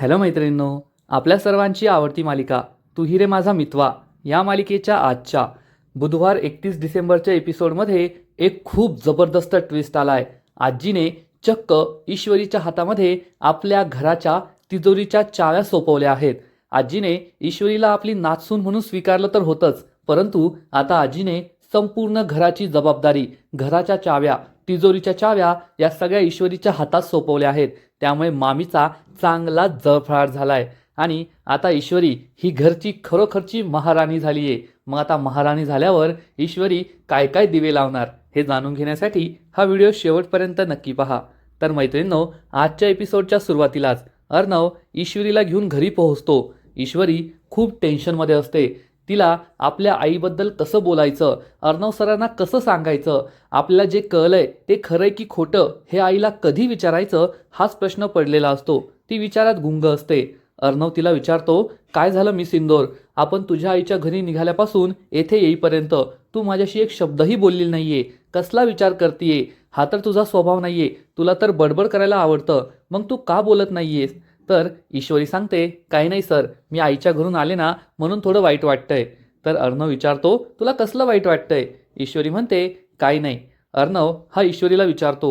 Hello मैत्रिणींनो आपल्या सर्वांची आवडती मालिका तू हि रे माझा मितवा या मालिकेच्या आजच्या बुधवार एकतीस डिसेंबरच्या एपिसोडमध्ये एक खूप जबरदस्त ट्विस्ट आलाय. आजीने चक्क ईश्वरीच्या हातामध्ये आपल्या घराच्या तिजोरीच्या चाव्या सोपवल्या आहेत. आजीने ईश्वरीला आपली नाचसून म्हणून स्वीकारलं तर होतंच परंतु आता आजीने संपूर्ण घराची जबाबदारी घराच्या चाव्या तिजोरीच्या चाव्या या सगळ्या ईश्वरीच्या हातात सोपवल्या आहेत. त्यामुळे मामीचा चांगला जळफळाट आहे आणि आता ईश्वरी ही घरची खरोखरची महाराणी झाली आहे मग आता महाराणी झाल्यावर ईश्वरी काय काय दिवे लावणार हे जाणून घेण्यासाठी हा व्हिडिओ शेवटपर्यंत नक्की पहा. तर मैत्रिणींनो आजच्या एपिसोडच्या सुरुवातीलाच अर्णव ईश्वरीला घेऊन घरी पोहोचतो. ईश्वरी खूप टेन्शनमध्ये असते. तिला आपल्या आईबद्दल कसं बोलायचं अर्णव सरांना कसं सांगायचं आपल्याला जे कळलंय ते खरंय की खोटं हे आईला कधी विचारायचं हाच प्रश्न पडलेला असतो. ती विचारात गुंग असते. अर्णव तिला विचारतो काय झालं मिस सिंदोर आपण तुझ्या आईच्या घरी निघाल्यापासून येथे येईपर्यंत तू माझ्याशी एक शब्दही बोललेली नाहीये. कसला विचार करतीये? हा तर तुझा स्वभाव नाहीये. तुला तर बडबड करायला आवडतं. मग तू का बोलत नाहीयेस? तर ईश्वरी सांगते काही नाही सर मी आईच्या घरून आले ना म्हणून थोडं वाईट वाटतंय. तर अर्णव विचारतो तुला कसलं वाईट वाटतंय? ईश्वरी म्हणते काही नाही. अर्णव हा ईश्वरीला विचारतो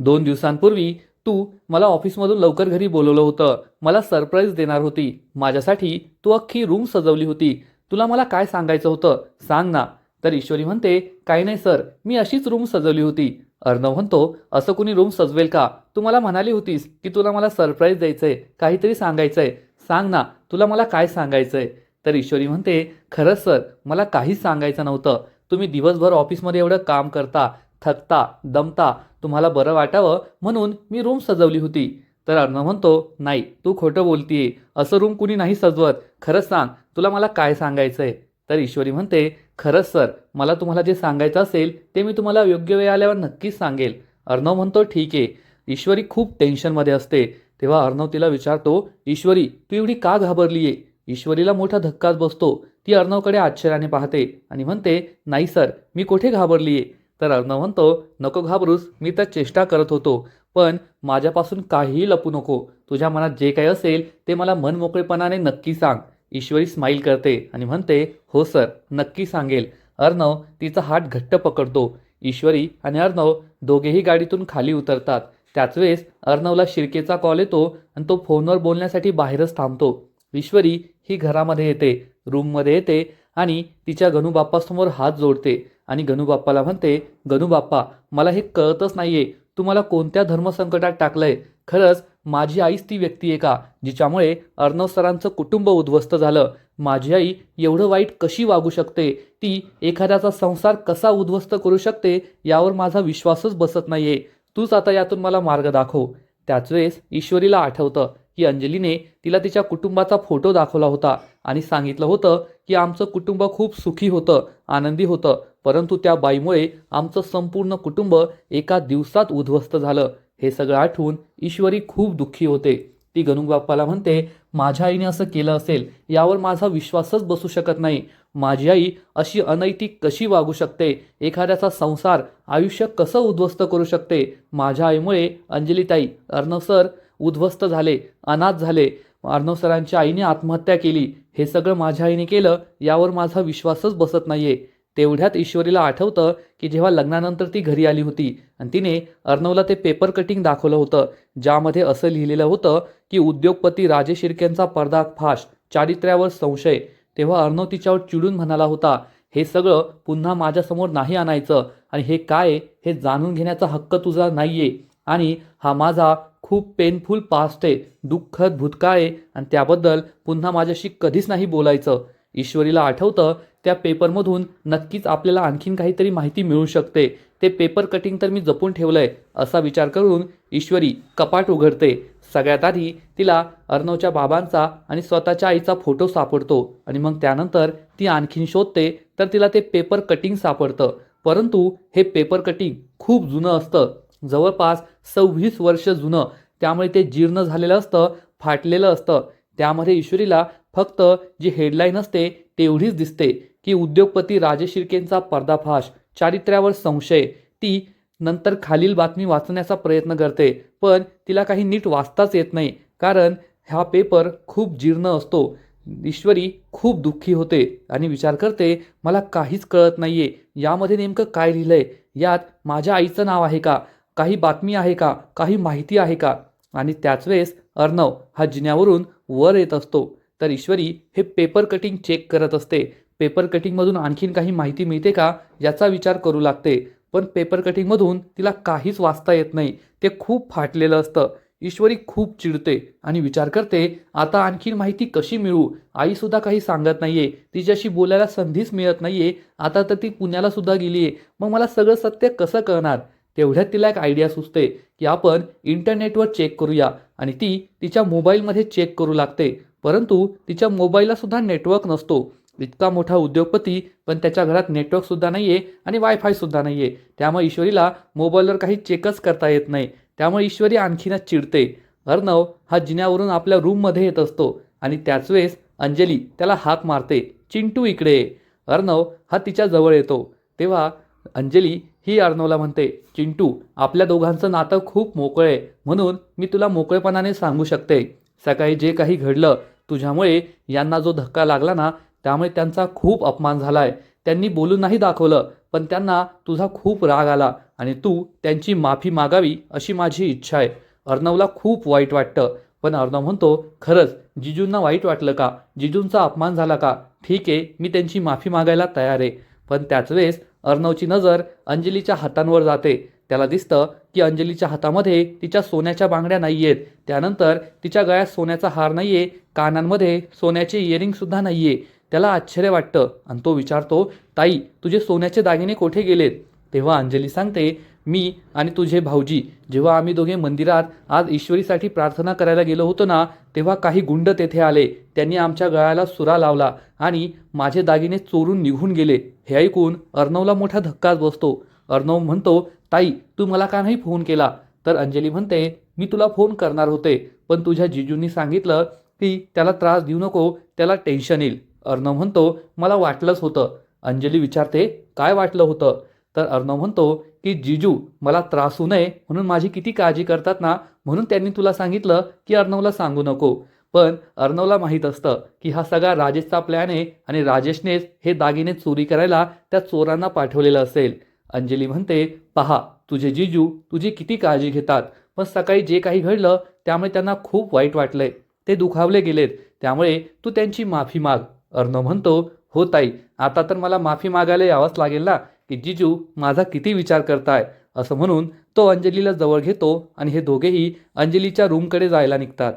दोन दिवसांपूर्वी तू मला ऑफिसमधून लवकर घरी बोलवलं होतं मला सरप्राईज देणार होती माझ्यासाठी तू अख्खी रूम सजवली होती तुला मला काय सांगायचं होतं सांग ना. तर ईश्वरी म्हणते काही नाही सर मी अशीच रूम सजवली होती अर्णव म्हणतो असं कुणी रूम सजवेल का? तू मला म्हणाली होतीस की तुला मला सरप्राईज द्यायचंय काहीतरी सांगायचंय. सांग ना तुला मला काय सांगायचंय? तर ईश्वरी म्हणते खरंच सर मला काहीच सांगायचं नव्हतं. तुम्ही दिवसभर ऑफिसमध्ये एवढं काम करता थकता दमता तुम्हाला बरं वाटावं म्हणून मी रूम सजवली होती. तर अर्णव म्हणतो नाही तू खोटं बोलतीये. असं रूम कुणी नाही सजवत. खरंच सांग तुला मला काय सांगायचंय? तर ईश्वरी म्हणते खरंच सर मला तुम्हाला जे सांगायचं असेल ते मी तुम्हाला योग्य वेळ आल्यावर नक्कीच सांगेल. अर्णव म्हणतो ठीक आहे. ईश्वरी खूप टेन्शनमध्ये असते. तेव्हा अर्णव तिला विचारतो ईश्वरी तू एवढी का घाबरली आहे ईश्वरीला मोठा धक्काच बसतो. ती अर्णवकडे आश्चर्याने पाहते आणि म्हणते नाही सर मी कुठे आहे तर अर्णव म्हणतो नको घाबरूस मी तर चेष्टा करत होतो पण माझ्यापासून काहीही लपू नको. तुझ्या मनात जे काही असेल ते मला मनमोकळेपणाने नक्की सांग. ईश्वरी स्माईल करते आणि म्हणते हो सर नक्की सांगेल. अर्णव तिचा हात घट्ट पकडतो. ईश्वरी आणि अर्णव दोघेही गाडीतून खाली उतरतात. त्याच वेळेस अर्णवला शिर्केचा कॉल येतो आणि तो फोनवर बोलण्यासाठी बाहेरच थांबतो. ईश्वरी ही घरामध्ये येते रूममध्ये येते आणि तिच्या गणूबाप्पासमोर हात जोडते आणि गणूबाप्पाला म्हणते गणूबाप्पा मला हे कळतच नाहीये. तुम्हाला कोणत्या धर्मसंकटात टाकलंय? खरंच माझी आईच ती व्यक्ती आहे का? जिच्यामुळे अर्णव सरांचं कुटुंब उद्ध्वस्त झालं. माझी आई एवढं वाईट कशी वागू शकते? ती एखाद्याचा संसार कसा उद्ध्वस्त करू शकते? यावर माझा विश्वासच बसत नाहीये. तूच आता यातून मला मार्ग दाखव. त्याच वेळेस ईश्वरीला आठवतं की अंजलीने तिला तिच्या कुटुंबाचा फोटो दाखवला होता आणि सांगितलं होतं की आमचं कुटुंब खूप सुखी होतं आनंदी होतं. परंतु त्या बाईमुळे आमचं संपूर्ण कुटुंब एका दिवसात उद्ध्वस्त झालं. हे सगळं आठवून ईश्वरी खूप दुःखी होते. ती गणुबाप्पाला म्हणते माझ्या आईने असं केलं असेल यावर माझा विश्वासच बसू शकत नाही. माझी आई अशी अनैतिक कशी वागू शकते? एखाद्याचा संसार आयुष्य कसं उद्ध्वस्त करू शकते? माझ्या आईमुळे अंजलीताई अर्णव सर उद्ध्वस्त झाले अनाथ झाले. अर्णव सरांच्या आईने आत्महत्या केली. हे सगळं माझ्या आईने केलं यावर माझा विश्वासच बसत नाहीये. तेवढ्यात ईश्वरीला आठवतं की जेव्हा लग्नानंतर ती घरी आली होती आणि तिने अर्णवला ते पेपर कटिंग दाखवलं होतं ज्यामध्ये असं लिहिलेलं होतं की उद्योगपती राजे शिर्केंचा पर्दाफाश चारित्र्यावर संशय. तेव्हा अर्णव तिच्यावर चिडून म्हणाला होता हे सगळं पुन्हा माझ्यासमोर नाही आणायचं आणि हे काय? हे जाणून घेण्याचा हक्क तुझा नाही आहे आणि हा माझा खूप पेनफुल पास्ट आहे दुःखद भूतकाळ आहे आणि त्याबद्दल पुन्हा माझ्याशी कधीच नाही बोलायचं. ईश्वरीला आठवतं त्या पेपरमधून नक्कीच आपल्याला आणखीन काहीतरी माहिती मिळू शकते. ते पेपर कटिंग तर मी जपून ठेवलं आहे असा विचार करून ईश्वरी कपाट उघडते. सगळ्यात आधी तिला अर्णवच्या बाबांचा आणि स्वतःच्या आईचा फोटो सापडतो आणि मग त्यानंतर ती आणखीन शोधते तर तिला ते पेपर कटिंग सापडतं. परंतु हे पेपर कटिंग खूप जुनं असतं. जवळपास सव्वीस वर्ष जुनं. त्यामुळे ते जीर्ण झालेलं असतं फाटलेलं असतं. त्यामध्ये ईश्वरीला फक्त जी हेडलाईन असते तेवढीच दिसते की उद्योगपती राजे शिर्केंचा पर्दाफाश चारित्र्यावर संशय ती नंतर खालील बातमी वाचण्याचा प्रयत्न करते पण तिला काही नीट वाचताच येत नाही कारण हा पेपर खूप जीर्ण असतो. ईश्वरी खूप दुःखी होते आणि विचार करते मला काहीच कळत नाही आहे यामध्ये नेमकं काय लिहिलंय? यात माझ्या आईचं नाव आहे का? काही बातमी आहे का? काही माहिती आहे का? आणि त्याच वेळेस अर्णव हा जिन्यावरून वर येत असतो. तर ईश्वरी हे पेपर कटिंग चेक करत असते. पेपर कटिंगमधून आणखीन काही माहिती मिळते का? याचा विचार करू लागते. पण पेपर कटिंगमधून तिला काहीच वाचता येत नाही. ते खूप फाटलेलं असतं. ईश्वरी खूप चिडते आणि विचार करते आता आणखीन माहिती कशी मिळू? आईसुद्धा काही सांगत नाहीये. तिच्याशी बोलायला संधीच मिळत नाहीये. आता तर ती पुण्याला सुद्धा आहे मग मला सगळं सत्य कसं कळणार? तेवढ्यात तिला एक आयडिया सुचते. की आपण इंटरनेटवर चेक करूया आणि ती तिच्या मोबाईलमध्ये चेक करू लागते. परंतु तिच्या मोबाईललासुद्धा नेटवर्क नसतो. इतका मोठा उद्योगपती पण त्याच्या घरात नेटवर्कसुद्धा नाही आहे आणि वायफायसुद्धा नाही आहे त्यामुळे ईश्वरीला मोबाईलवर काही चेकच करता येत नाही. त्यामुळे ईश्वरी आणखीनच चिडते. अर्णव हा जिन्यावरून आपल्या रूममध्ये येत असतो आणि त्याच वेळेस अंजली त्याला हाक मारते. चिंटू इकडे. अर्णव हा तिच्या जवळ येतो. तेव्हा अंजली ही अर्णवला म्हणते चिंटू आपल्या दोघांचं नातं खूप मोकळं आहे म्हणून मी तुला मोकळेपणाने सांगू शकते. सकाळी जे काही घडलं तुझ्यामुळे यांना जो धक्का लागला ना त्यामुळे त्यांचा खूप अपमान झाला आहे त्यांनी बोलून नाही दाखवलं पण त्यांना तुझा खूप राग आला आणि तू त्यांची माफी मागावी अशी माझी इच्छा आहे. अर्णवला खूप वाईट वाटतं पण अर्णव म्हणतो खरंच जिजूंना वाईट वाटलं का? जिजूंचा अपमान झाला का? ठीक आहे मी त्यांची माफी मागायला तयार आहे पण त्याच वेळेस अर्णवची नजर अंजलीच्या हातांवर जाते. त्याला दिसतं की अंजलीच्या हातामध्ये तिच्या सोन्याच्या बांगड्या नाही आहेत त्यानंतर तिच्या गळ्यात सोन्याचा हार नाही आहे कानांमध्ये सोन्याचे इयरिंगसुद्धा नाही आहे त्याला आश्चर्य वाटतं आणि तो विचारतो ताई तुझे सोन्याचे दागिने कोठे गेलेत? तेव्हा अंजली सांगते मी आणि तुझे भाऊजी जेव्हा आम्ही दोघे मंदिरात आज ईश्वरीसाठी प्रार्थना करायला गेलो होतो ना तेव्हा काही गुंड तेथे आले. त्यांनी आमच्या गळ्याला सुरा लावला आणि माझे दागिने चोरून निघून गेले. हे ऐकून अर्णवला मोठा धक्काच बसतो. अर्णव म्हणतो ताई तू मला का नाही फोन केला? तर अंजली म्हणते मी तुला फोन करणार होते पण तुझ्या जिजूंनी सांगितलं की त्याला त्रास देऊ नको त्याला टेन्शन येईल. अर्णव म्हणतो मला वाटलंच होतं. अंजली विचारते काय वाटलं होतं? तर अर्णव म्हणतो की जिजू मला त्रास होऊ नये म्हणून माझी किती काळजी करतात ना म्हणून त्यांनी तुला सांगितलं की अर्णवला सांगू नको. पण अर्णवला माहीत असतं की हा सगळा राजेशचा प्लॅन आहे आणि राजेशनेच हे दागिने चोरी करायला त्या चोरांना पाठवलेलं असेल. अंजली म्हणते पहा तुझे जिजू तुझी किती काळजी घेतात पण सकाळी जे काही घडलं त्यामुळे त्यांना खूप वाईट वाटलंय. ते दुखावले गेलेत त्यामुळे तू त्यांची माफी माग. अर्णव म्हणतो हो ताई आता तर मला माफी मागायला यावंच लागेल ना की जिजू माझा किती विचार करताय असं म्हणून तो अंजलीला जवळ घेतो आणि हे दोघेही अंजलीच्या रूमकडे जायला निघतात.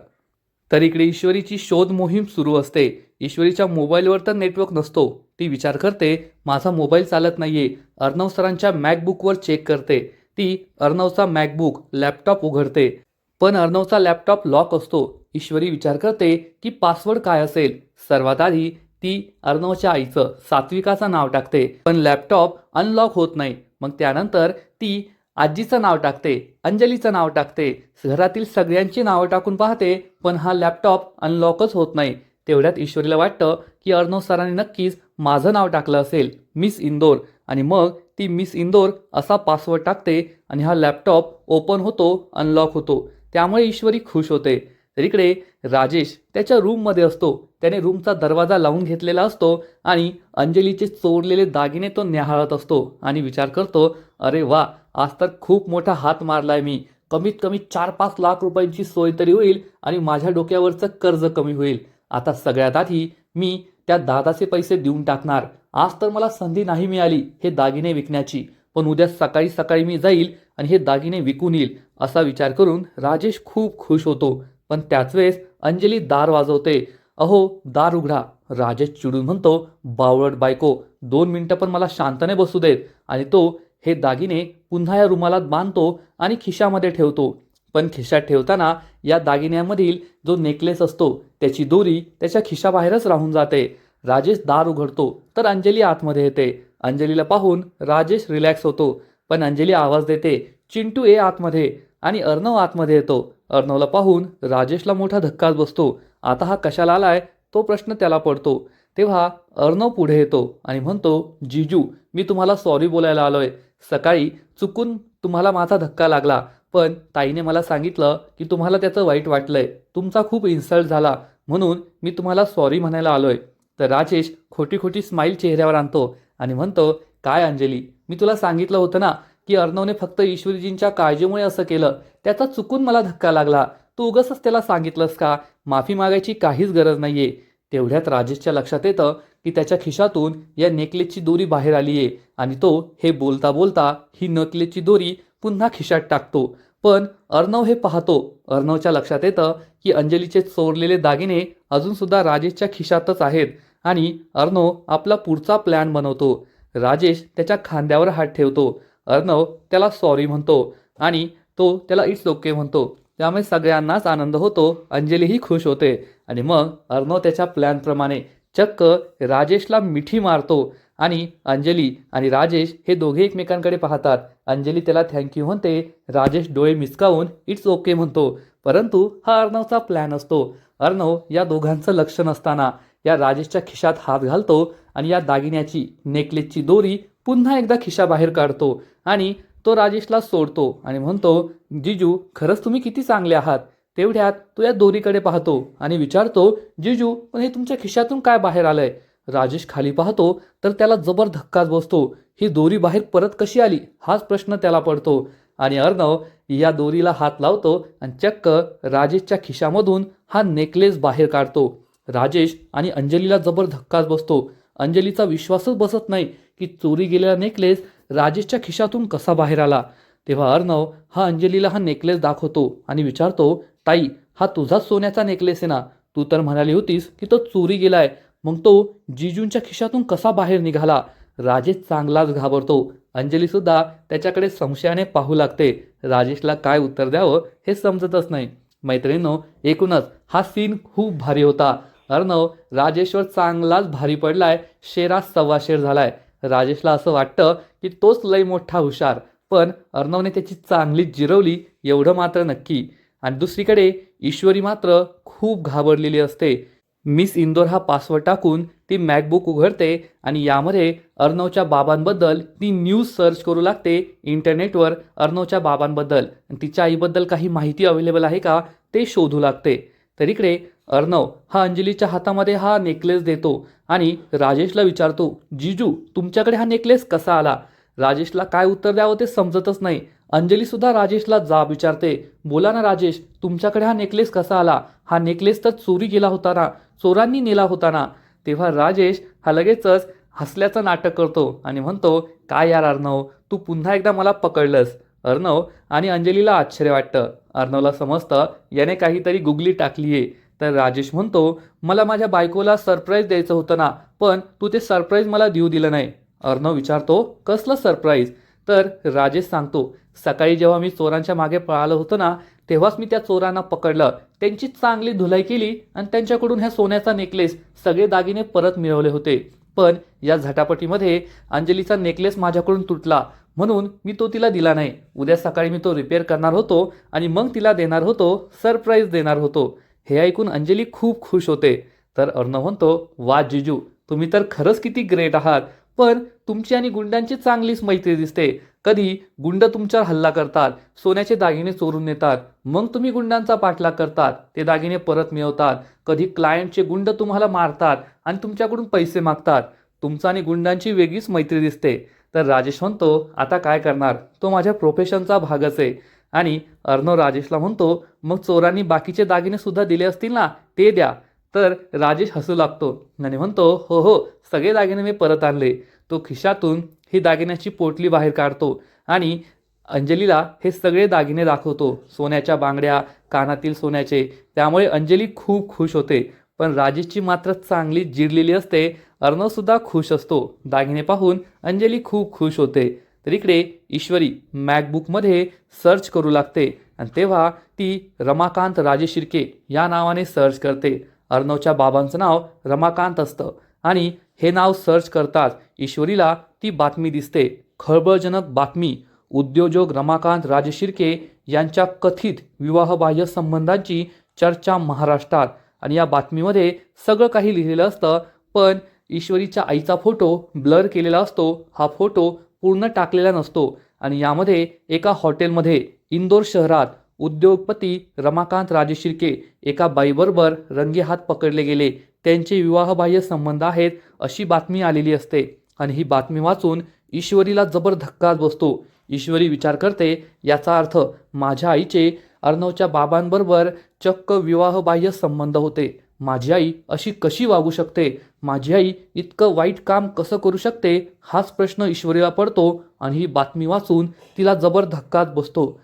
तर इकडे ईश्वरीची शोध मोहीम सुरू असते. ईश्वरीच्या मोबाईलवर तर नेटवर्क नसतो. ती विचार करते माझा मोबाईल चालत नाहीये. अर्णव सरांच्या मॅकबुकवर चेक करते. ती अर्णवचा मॅकबुक लॅपटॉप उघडते. पण अर्णवचा लॅपटॉप लॉक असतो. ईश्वरी विचार करते की पासवर्ड काय असेल. सर्वात आधी ती अर्णवच्या आईचं सात्विकाचं नाव टाकते. पण लॅपटॉप अनलॉक होत नाही. मग त्यानंतर ती आजीचं नाव टाकते अंजलीचं नाव टाकते. घरातील सगळ्यांची नावं टाकून पाहते पण हा लॅपटॉप अनलॉकच होत नाही. तेवढ्यात ईश्वरीला वाटतं की अर्णव सरांनी नक्कीच माझं नाव टाकलं असेल मिस इंदोर. आणि मग ती मिस इंदोर असा पासवर्ड टाकते आणि हा लॅपटॉप ओपन होतो अनलॉक होतो. त्यामुळे ईश्वरी खुश होते. तर इकडे राजेश त्याच्या रूममध्ये असतो. त्याने रूमचा दरवाजा लावून घेतलेला असतो आणि अंजलीचे चोरलेले दागिने तो न्याहाळत असतो आणि विचार करतो अरे वा आज तर खूप मोठा हात मारलाय मी. कमीत कमी चार पाच लाख रुपयांची सोय तरी होईल आणि माझ्या डोक्यावरचं कर्ज कमी होईल. आता सगळ्यात आधी मी त्या दादाचे पैसे देऊन टाकणार. आज तर मला संधी नाही मिळाली हे दागिने विकण्याची. पण उद्या सकाळी सकाळी मी जाईल आणि हे दागिने विकून येईल. असा विचार करून राजेश खूप खुश होतो. पण त्याच वेळेस अंजली दार वाजवते. अहो दार उघडा. राजेश चिडून म्हणतो बावळट बायको दोन मिनटं पण मला शांतने बसू देत. आणि तो हे दागिने पुन्हा या रुमालात बांधतो आणि खिशामध्ये ठेवतो. पण खिशात ठेवताना या दागिन्यामधील जो नेकलेस असतो त्याची दोरी त्याच्या खिशाबाहेरच राहून जाते. राजेश दार उघडतो तर अंजली आतमध्ये येते. अंजलीला पाहून राजेश रिलॅक्स होतो. पण अंजली आवाज देते चिंटू ए आतमध्ये. आणि अर्णव आतमध्ये येतो. अर्णवला पाहून राजेशला मोठा धक्काच बसतो. आता हा कशाला आलाय? तो प्रश्न त्याला पडतो. तेव्हा अर्णव पुढे येतो आणि म्हणतो जिजू मी तुम्हाला सॉरी बोलायला आलोय. सकाळी चुकून तुम्हाला माझा धक्का लागला पण ताईने मला सांगितलं की तुम्हाला त्याचं वाईट वाटलंय. तुमचा खूप इन्सल्ट झाला म्हणून मी तुम्हाला सॉरी म्हणायला आलोय. तर राजेश खोटी खोटी स्माईल चेहऱ्यावर आणतो आणि म्हणतो काय अंजली मी तुला सांगितलं होतं ना की अर्णवने फक्त ईश्वरीजींच्या काळजीमुळे असं केलं त्याचा चुकून मला धक्का लागला. तू उगसच त्याला सांगितलंस का? माफी मागायची काहीच गरज नाहीये. तेवढ्यात राजेशच्या लक्षात येतं की त्याच्या खिशातून या नेकलेसची दोरी बाहेर आली आहे आणि तो हे बोलता बोलता ही नेकलेसची दोरी पुन्हा खिशात टाकतो. पण अर्णव हे पाहतो अर्णवच्या लक्षात येतं की अंजलीचे चोरलेले दागिने अजूनसुद्धा राजेशच्या खिशातच आहेत आणि अर्णव आपला पुढचा प्लॅन बनवतो. राजेश त्याच्या खांद्यावर हात ठेवतो. अर्णव त्याला सॉरी म्हणतो आणि तो त्याला इट्स ओके म्हणतो. त्यामुळे सगळ्यांनाच आनंद होतो अंजलीही खुश होते. आणि मग अर्णव त्याच्या प्लॅनप्रमाणे चक्क राजेशला मिठी मारतो आणि अंजली आणि राजेश हे दोघे एकमेकांकडे पाहतात. अंजली त्याला थँक्यू म्हणते राजेश डोळे मिसकावून इट्स ओके म्हणतो. परंतु हा अर्णवचा प्लॅन असतो. अर्णव या दोघांचं लक्ष नसताना या राजेशच्या खिशात हात घालतो आणि या दागिन्याची नेकलेसची दोरी पुन्हा एकदा खिशाबाहेर काढतो आणि तो राजेशला सोडतो आणि म्हणतो जिजू खरंच तुम्ही किती चांगले आहात. तेवढ्यात तो या दोरीकडे पाहतो आणि विचारतो जिजू पण हे तुमच्या खिशातून काय बाहेर आलंय? राजेश खाली पाहतो तर त्याला जबर धक्काच बसतो. ही दोरी बाहेर परत कशी आली? हाच प्रश्न त्याला पडतो. आणि अर्णव या दोरीला हात लावतो आणि चक्क राजेशच्या खिशामधून हा नेकलेस बाहेर काढतो. राजेश आणि अंजलीला जबर धक्काच बसतो. अंजलीचा विश्वासच बसत नाही. की चोरी गेलेला नेकलेस राजेशच्या खिशातून कसा बाहेर आला? तेव्हा अर्णव हा अंजलीला हा नेकलेस दाखवतो आणि विचारतो ताई हा तुझाच सोन्याचा नेकलेस आहे ना? तू तर म्हणाली होतीस की तो चोरी गेलाय. मग तो जिजूंच्या खिशातून कसा बाहेर निघाला? राजेश चांगलाच घाबरतो. अंजली सुद्धा त्याच्याकडे संशयाने पाहू लागते. राजेशला काय उत्तर द्यावं हे समजतच नाही. मैत्रिणींनो एकूणच हा सीन खूप भारी होता. अर्णव राजेश्वर चांगलाच भारी पडलाय. शेरा सव्वा शेर झालाय. राजेशला असं वाटतं की तोच लय मोठा हुशार पण अर्णवने त्याची चांगली जिरवली एवढं मात्र नक्की. आणि दुसरीकडे ईश्वरी मात्र खूप घाबरलेली असते. मिस इंदोर हा पासवर्ड टाकून ती मॅकबुक उघडते आणि यामध्ये अर्णवच्या बाबांबद्दल ती न्यूज सर्च करू लागते इंटरनेटवर अर्णवच्या बाबांबद्दल. आणि तिच्या आईबद्दल काही माहिती अवेलेबल आहे का ते शोधू लागते. तर इकडे अर्णव हा अंजलीच्या हातामध्ये हा नेकलेस देतो आणि राजेशला विचारतो जिजू तुमच्याकडे हा नेकलेस कसा आला? राजेशला काय उत्तर द्यावं ते समजतच नाही. अंजलीसुद्धा राजेशला जाब विचारते बोला ना राजेश तुमच्याकडे हा नेकलेस कसा आला? हा नेकलेस तर चोरी गेला होता ना? चोरांनी नेला होता ना? तेव्हा राजेश हा लगेचच हसल्याचं नाटक करतो आणि म्हणतो काय यार अर्णव तू पुन्हा एकदा मला पकडलंस. अर्णव आणि अंजलीला आश्चर्य वाटतं. अर्णवला समजतं याने काहीतरी गुगली टाकली आहे तर राजेश म्हणतो मला माझ्या बायकोला सरप्राईज द्यायचं होतं ना पण तू ते सरप्राईज मला देऊ दिलं नाही. अर्णव विचारतो कसलं सरप्राईज? तर राजेश सांगतो सकाळी जेव्हा मी चोरांच्या मागे पळालं होतं ना तेव्हाच मी त्या चोरांना पकडलं. त्यांची चांगली धुलाई केली आणि त्यांच्याकडून ह्या सोन्याचा नेकलेस सगळे दागिने परत मिळवले होते. पण या झटापटीमध्ये अंजलीचा नेकलेस माझ्याकडून तुटला. म्हणून मी तो तिला दिला नाही. उद्या सकाळी मी तो रिपेअर करणार होतो आणि मग तिला देणार होतो सरप्राईज देणार होतो. हे ऐकून अंजली खूप खुश होते. तर अर्णव म्हणतो वा जिजू तुम्ही तर खरंच किती ग्रेट आहात. पण तुमची आणि गुंडांची चांगलीच मैत्री दिसते. कधी गुंड तुमच्यावर हल्ला करतात सोन्याचे दागिने चोरून नेतात. मग तुम्ही गुंडांचा पाठलाग करतात. ते दागिने परत मिळवतात. कधी क्लायंटचे गुंड तुम्हाला मारतात आणि तुमच्याकडून पैसे मागतात. तुमचा आणि गुंडांची वेगळीच मैत्री दिसते. तर राजेश म्हणतो आता काय करणार? तो माझ्या प्रोफेशनचा भागच आहे. आणि अर्णव राजेशला म्हणतो मग चोरांनी बाकीचे दागिने सुद्धा दिले असतील ना? ते द्या. तर राजेश हसू लागतो आणि म्हणतो हो हो सगळे दागिने मी परत आणले. तो खिशातून ही दागिन्याची पोटली बाहेर काढतो आणि अंजलीला हे सगळे दागिने दाखवतो. सोन्याच्या बांगड्या कानातील सोन्याचे. त्यामुळे अंजली खूप खुश होते. पण राजेशची मात्र चांगली जिरलेली असते. अर्णवसुद्धा खुश असतो. दागिने पाहून अंजली खूप खुश होते. तर इकडे ईश्वरी मॅकबुकमध्ये सर्च करू लागते. आणि तेव्हा ती रमाकांत राजे शिर्के या नावाने सर्च करते. अर्णवच्या बाबांचं नाव रमाकांत असतं. आणि हे नाव सर्च करताच ईश्वरीला ती बातमी दिसते. खळबळजनक बातमी. उद्योजक रमाकांत राजशिर्के यांच्या कथित विवाहबाह्य संबंधांची चर्चा महाराष्ट्रात. आणि या बातमीमध्ये सगळं काही लिहिलेलं असतं पण ईश्वरीच्या आईचा फोटो ब्लर केलेला असतो. हा फोटो पूर्ण टाकलेला नसतो. आणि यामध्ये एका हॉटेलमध्ये इंदोर शहरात उद्योगपती रमाकांत राजशिर्के एका बाईबरोबर रंगेहात पकडले गेले. त्यांचे विवाहबाह्य संबंध आहेत अशी बातमी आलेली असते. आणि ही बातमी वाचून ईश्वरीला जबर धक्काच बसतो. ईश्वरी विचार करते याचा अर्थ माझ्या आईचे अर्णवच्या बाबांबरोबर चक्क विवाहबाह्य संबंध होते. माझी आई अशी कशी वागू शकते? माझी आई इतकं वाईट काम कसं करू शकते? हाच प्रश्न ईश्वरीला पडतो आणि ही बातमी वाचून तिला जबर धक्कात बसतो.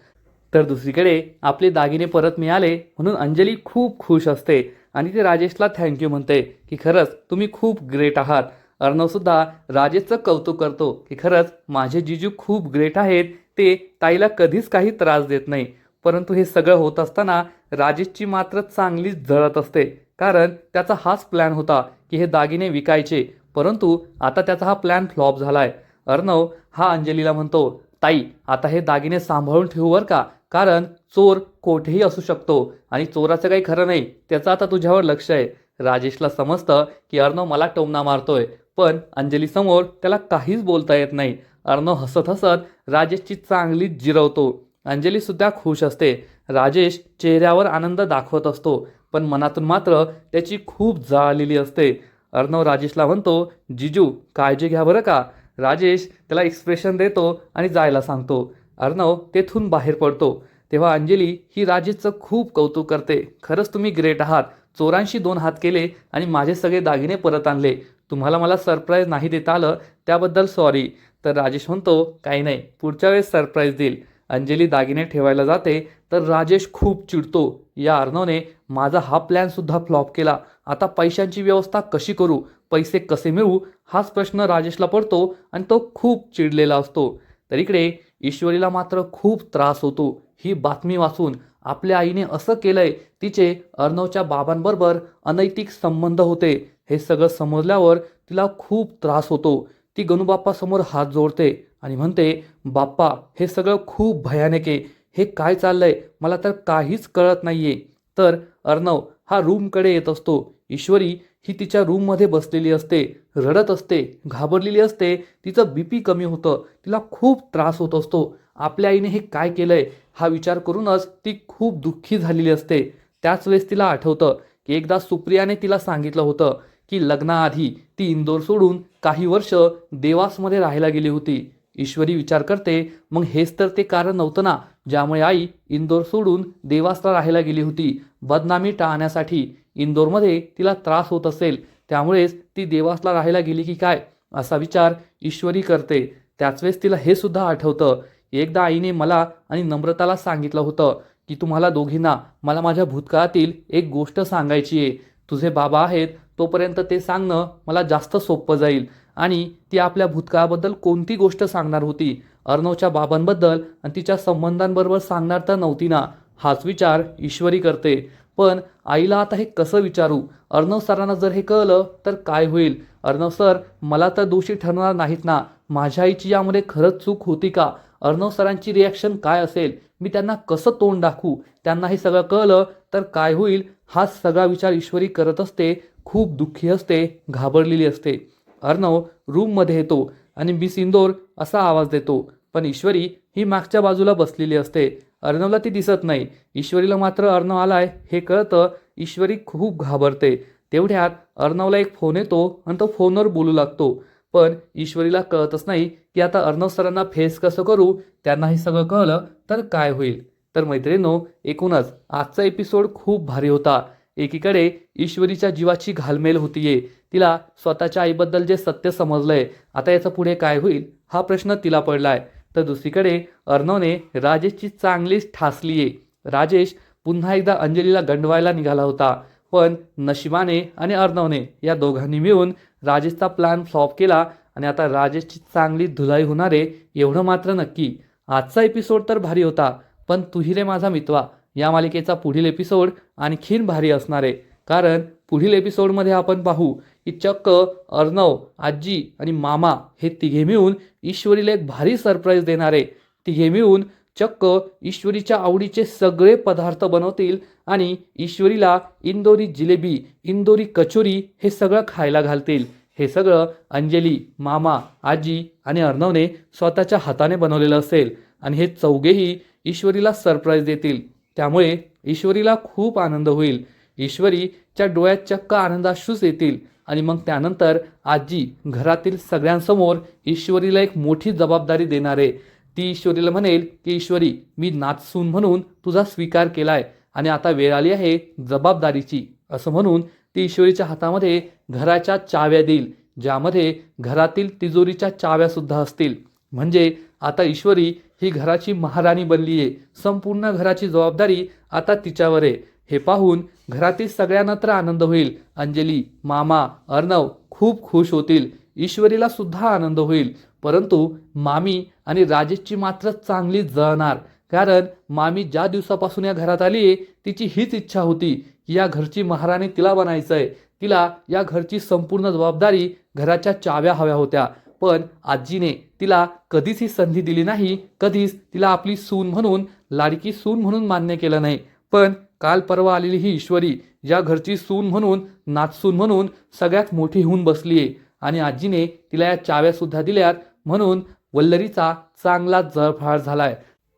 तर दुसरीकडे आपले दागिने परत मिळाले म्हणून अंजली खूप खुश असते आणि ते राजेशला थँक्यू म्हणते की खरंच तुम्ही खूप ग्रेट आहात. अर्णवसुद्धा राजेशचं कौतुक करतो की खरंच माझे जिजू खूप ग्रेट आहेत ते ताईला कधीच काही त्रास देत नाही. परंतु हे सगळं होत असताना राजेशची मात्र चांगलीच जळत असते. कारण त्याचा हाच प्लॅन होता की हे दागिने विकायचे. परंतु आता त्याचा हा प्लॅन फ्लॉप झालाय. अर्णव हा अंजलीला म्हणतो ताई आता हे दागिने सांभाळून ठेवू बर का? कारण चोर कोठेही असू शकतो आणि चोराचं काही खरं नाही. त्याचं आता तुझ्यावर लक्ष आहे. राजेशला समजतं की अर्णव मला टोमना मारतोय. पण अंजलीसमोर त्याला काहीच बोलता येत नाही. अर्णव हसत हसत राजेशची चांगली जिरवतो. अंजलीसुद्धा खुश असते. राजेश चेहऱ्यावर आनंद दाखवत असतो पण मनातून मात्र त्याची खूप जाळलेली असते. अर्णव राजेशला म्हणतो जिजू काळजी घ्या बरं का? राजेश त्याला एक्सप्रेशन देतो आणि जायला सांगतो. अर्णव तेथून बाहेर पडतो. तेव्हा अंजली ही राजेशचं खूप कौतुक करते. खरंच तुम्ही ग्रेट आहात. चोरांशी दोन हात केले आणि माझे सगळे दागिने परत आणले. तुम्हाला मला सरप्राईज नाही देता आलं त्याबद्दल सॉरी तर राजेश म्हणतो काही नाही पुढच्या वेळेस सरप्राईज देईल. अंजली दागिने ठेवायला जाते तर राजेश खूप चिडतो. या अर्णवने माझा हा प्लॅनसुद्धा फ्लॉप केला. आता पैशांची व्यवस्था कशी करू? पैसे कसे मिळवू? हाच प्रश्न राजेशला पडतो आणि तो खूप चिडलेला असतो. तर इकडे ईश्वरीला मात्र खूप त्रास होतो. ही बातमी वाचून आपल्या आईने असं केलंय तिचे अर्णवच्या बाबांबरोबर अनैतिक संबंध होते. हे सगळं समजल्यावर तिला खूप त्रास होतो. ती गणूबाप्पासमोर हात जोडते आणि म्हणते बाप्पा हे सगळं खूप भयानक आहे. हे काय चाललंय? मला तर काहीच कळत नाहीये. तर अर्णव हा रूमकडे येत असतो. ईश्वरी ही तिच्या रूममध्ये बसलेली असते रडत असते घाबरलेली असते. तिचं बी पी कमी होतं. तिला खूप त्रास होत असतो. आपल्या आईने हे काय केलंय? हा विचार करूनच ती खूप दुःखी झालेली असते. त्याच वेळेस तिला आठवतं की एकदा सुप्रियाने तिला सांगितलं होतं की लग्नाआधी ती इंदोर सोडून काही वर्ष देवासमध्ये राहायला गेली होती. ईश्वरी विचार करते मग हेच तर ते कारण नव्हतं ना ज्यामुळे आई इंदोर सोडून देवासला राहायला गेली होती. बदनामी टाळण्यासाठी इंदोरमध्ये तिला त्रास होत असेल त्यामुळेच ती देवासला राहायला गेली की काय? असा विचार ईश्वरी करते. त्याच वेळेस तिला हे सुद्धा आठवतं. एकदा आईने मला आणि नम्रताला सांगितलं होतं की तुम्हाला दोघींना मला माझ्या भूतकाळातील एक गोष्ट सांगायची आहे. तुझे बाबा आहेत तोपर्यंत ते सांगणं मला जास्त सोपं जाईल. आणि ती आपल्या भूतकाळाबद्दल कोणती गोष्ट सांगणार होती? अर्णवच्या बाबांबद्दल आणि तिच्या संबंधांबरोबर सांगणार तर नव्हती ना? हाच विचार ईश्वरी करते. पण आईला आता हे कसं विचारू? अर्णव सरांना जर हे कळलं तर काय होईल? अर्णव सर मला तर दोषी ठरणार नाहीत ना? माझ्या आईची यामध्ये खरंच चूक होती का? अर्णव सरांची रिॲक्शन काय असेल? मी त्यांना कसं तोंड दाखवू? त्यांना हे सगळं कळलं तर काय होईल? हा सगळा विचार ईश्वरी करत असते. खूप दुःखी असते घाबरलेली असते. अर्णव रूममध्ये येतो आणि मिस इंदोर असा आवाज देतो पण ईश्वरी ही मागच्या बाजूला बसलेली असते. अर्णवला ती दिसत नाही. ईश्वरीला मात्र अर्णव आलाय. हे कळतं ईश्वरी खूप घाबरते. तेवढ्यात अर्णवला एक फोन येतो आणि तो फोनवर बोलू लागतो. पण ईश्वरीला कळतच नाही की आता अर्णव सरांना फेस कसं करू? त्यांना हे सगळं कळलं तर काय होईल? तर मैत्रिणीनो एकूणच आजचा एपिसोड खूप भारी होता. एकीकडे ईश्वरीच्या जीवाची घालमेल होतीये तिला स्वतःच्या आईबद्दल जे सत्य समजलंय आता याचं पुढे काय होईल हा प्रश्न तिला पडलाय. तर दुसरीकडे अर्णवने राजेशची चांगलीच ठासली आहे राजेश पुन्हा एकदा अंजलीला गंडवायला निघाला होता पण नशिबाने आणि अर्णवने या दोघांनी मिळून राजेशचा प्लॅन फ्लॉप केला आणि आता राजेशची चांगली धुलाई होणारे एवढं मात्र नक्की. आजचा एपिसोड तर भारी होता पण तुही रे माझा मितवा या मालिकेचा पुढील एपिसोड आणखीन भारी असणार आहे. कारण पुढील एपिसोडमध्ये आपण पाहू की चक्क अर्णव आजी आणि मामा हे तिघे मिळून ईश्वरीला एक भारी सरप्राईज देणार. आहे तिघे मिळून चक्क ईश्वरीच्या आवडीचे सगळे पदार्थ बनवतील आणि ईश्वरीला इंदोरी जिलेबी इंदोरी कचोरी हे सगळं खायला घालतील. हे सगळं अंजली मामा आजी आणि अर्णवने स्वतःच्या हाताने बनवलेलं असेल आणि हे चौघेही ईश्वरीला सरप्राईज देतील. त्यामुळे ईश्वरीला खूप आनंद होईल. ईश्वरीच्या डोळ्यात चक्क आनंदाश्रूच येतील. आणि मग त्यानंतर आजी घरातील सगळ्यांसमोर ईश्वरीला एक मोठी जबाबदारी देणार. आहे ती ईश्वरीला म्हणेल की ईश्वरी मी नाचसून म्हणून तुझा स्वीकार केलाय आणि आता वेळ आली आहे जबाबदारीची. असं म्हणून ती ईश्वरीच्या हातामध्ये घराच्या चाव्या देईल ज्यामध्ये घरातील तिजोरीच्या चाव्या सुद्धा असतील. म्हणजे आता ईश्वरी ही घराची महाराणी बनली आहे. संपूर्ण घराची जबाबदारी आता तिच्यावर आहे. हे पाहून घरातील सगळ्यांना तर आनंद होईल. अंजली मामा अर्णव खूप खुश होतील. ईश्वरीला सुद्धा आनंद होईल. परंतु मामी आणि राजेशची मात्र चांगली जळणार. कारण मामी ज्या दिवसापासून या घरात आली आहे तिची हीच इच्छा होती की या घरची महाराणी तिला बनायचं आहे तिला या घरची संपूर्ण जबाबदारी घराच्या चाव्या हव्या होत्या. पण आजीने तिला कधीच ही संधी दिली नाही कधीच तिला आपली सून म्हणून लाडकी सून म्हणून मान्य केलं नाही. पण काल परवा आलेली ही ईश्वरी या घरची सून म्हणून नाचसून म्हणून सगळ्यात मोठी होऊन बसली आहे आणि आजीने तिला या चाव्या सुद्धा दिल्यात म्हणून वल्लरीचा चांगला जळफाळ झालाय.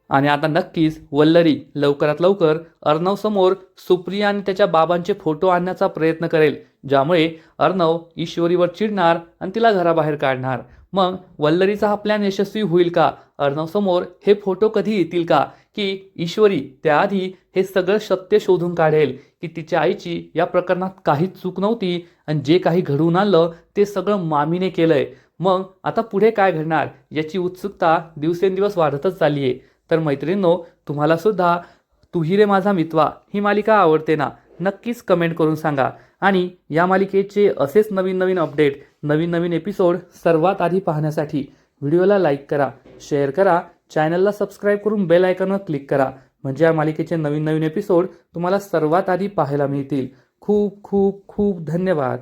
आणि आता नक्कीच वल्लरी लवकरात लवकर अर्णव समोर सुप्रिया आणि त्याच्या बाबांचे फोटो आणण्याचा प्रयत्न करेल. ज्यामुळे अर्णव ईश्वरीवर चिडणार आणि तिला घराबाहेर काढणार. मग वल्लरीचा हा प्लॅन यशस्वी होईल का? अर्णव समोर हे फोटो कधी येतील का? की ईश्वरी त्याआधी हे सगळं सत्य शोधून काढेल की तिच्या आईची या प्रकरणात काहीच चूक नव्हती आणि जे काही घडवून आणलं ते सगळं मामीने केलंय. मग आता पुढे काय घडणार? याची उत्सुकता दिवसेंदिवस वाढतच चालली आहे तर मैत्रिणींनो तुम्हाला सुद्धा तू रे माझा मितवा ही मालिका आवडते ना? नक्कीच कमेंट करून सांगा. आणि या मालिकेचे असेच नवीन नवीन अपडेट नवीन नवीन एपिसोड सर्वात आधी पाहण्यासाठी व्हिडिओला लाईक करा शेअर करा चॅनलला सबस्क्राईब करून बेल आयकॉनवर क्लिक करा. म्हणजे या मालिकेचे नवीन नवीन एपिसोड तुम्हाला सर्वात आधी पाहायला मिळतील. खूप खूप खूप धन्यवाद.